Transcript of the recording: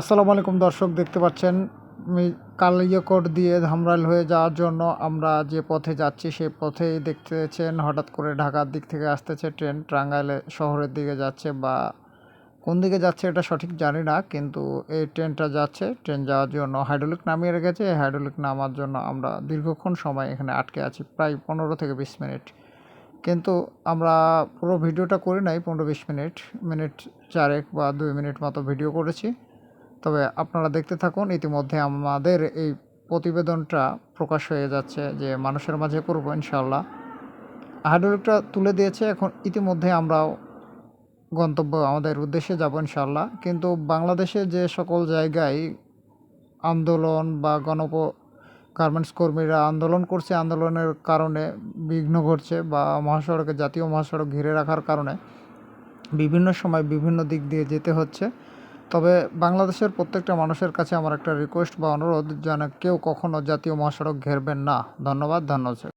আসসালামু আলাইকুম দর্শক, দেখতে পাচ্ছেন কালিয়াকোট দিয়ে ধামরাইল হয়ে যাওয়ার জন্য আমরা যে পথে যাচ্ছি, সেই পথেই দেখতেছেন হঠাৎ করে ঢাকার দিক থেকে আসতেছে ট্রেন। টাঙ্গাইলে শহরের দিকে যাচ্ছে বা কোন দিকে যাচ্ছে এটা সঠিক জানি না, কিন্তু এই ট্রেনটা যাচ্ছে। ট্রেন যাওয়ার জন্য হাইড্রোলিক নামিয়ে রেখেছে। এই হাইড্রোলিক নামার জন্য আমরা দীর্ঘক্ষণ সময় এখানে আটকে আছি, প্রায় পনেরো থেকে বিশ মিনিট। কিন্তু আমরা পুরো ভিডিওটা করি নাই, পনেরো বিশ মিনিট মিনিট চারেক বা দুই মিনিট মতো ভিডিও করেছি। তবে আপনারা দেখতে থাকুন, ইতিমধ্যে আমাদের এই প্রতিবেদনটা প্রকাশ হয়ে যাচ্ছে যে মানুষের মাঝে করব ইনশাল্লাহ হাইড্রোলিকটা তুলে দিয়েছে, এখন ইতিমধ্যে আমরাও গন্তব্য আমাদের উদ্দেশ্যে যাব ইনশাল্লাহ কিন্তু বাংলাদেশে যে সকল জায়গায় আন্দোলন বা গণপ, গার্মেন্টস কর্মীরা আন্দোলন করছে, আন্দোলনের কারণে বিঘ্ন ঘটছে বা মহাসড়কে, জাতীয় মহাসড়ক ঘিরে রাখার কারণে বিভিন্ন সময় বিভিন্ন দিক দিয়ে যেতে হচ্ছে। তবে বাংলাদেশের প্রত্যেকটা মানুষের কাছে আমার একটা রিকোয়েস্ট বা অনুরোধ যেন কেউ কখনো জাতীয় মহাসড়ক ঘেরবেন না। ধন্যবাদ ধন্যবাদ